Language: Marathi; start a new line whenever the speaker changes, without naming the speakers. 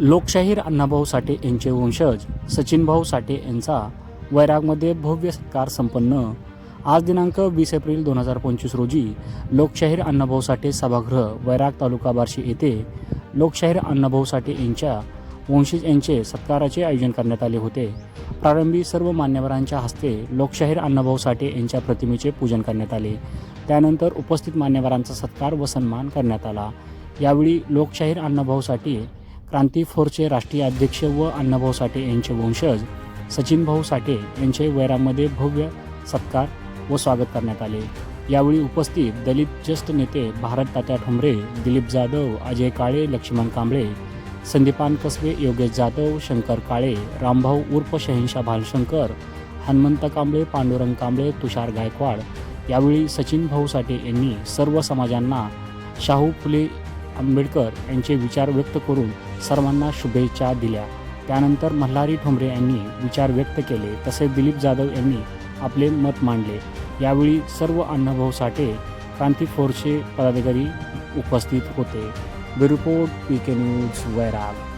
लोकशाहीर अण्णाभाऊ साठे यांचे वंशज सचिनभाऊ साठे यांचा वैरागमध्ये भव्य सत्कार संपन्न. आज दिनांक वीस एप्रिल दोन हजार पंचवीस रोजी लोकशाहीर अण्णाभाऊ साठे सभागृह वैराग तालुका बार्शी येथे लोकशाहीर अण्णाभाऊ साठे यांच्या वंशज यांचे सत्काराचे आयोजन करण्यात आले होते. प्रारंभी सर्व मान्यवरांच्या हस्ते लोकशाहीर अण्णाभाऊ साठे यांच्या प्रतिमेचे पूजन करण्यात आले. त्यानंतर उपस्थित मान्यवरांचा सत्कार व सन्मान करण्यात आला. यावेळी लोकशाहीर अण्णाभाऊ साठे क्रांती फोरचे राष्ट्रीय अध्यक्ष व अण्णाभाऊ साठे यांचे वंशज सचिनभाऊ साठे यांचे वैरामध्ये भव्य सत्कार व स्वागत करण्यात आले. यावेळी उपस्थित दलित ज्येष्ठ नेते भारत तात्या ठोंबरे दिलीप जाधव अजय काळे लक्ष्मण कांबळे संदीपान कसबे योगेश जाधव शंकर काळे रामभाऊ उर्फ शहिंशा भालशंकर हनुमंत कांबळे पांडुरंग कांबळे तुषार गायकवाड यावेळी सचिन भाऊ साठे यांनी सर्व समाजांना शाहू फुले आंबेडकर यांचे विचार व्यक्त करून सर्वांना शुभेच्छा दिल्या. त्यानंतर मल्हारी ठोंबरे यांनी विचार व्यक्त केले तसेच दिलीप जाधव यांनी आपले मत मांडले. यावेळी सर्व अण्णाभाऊ साठे क्रांती फोर्सचे पदाधिकारी उपस्थित होते. रिपोर्ट पी के न्यूज वैराग.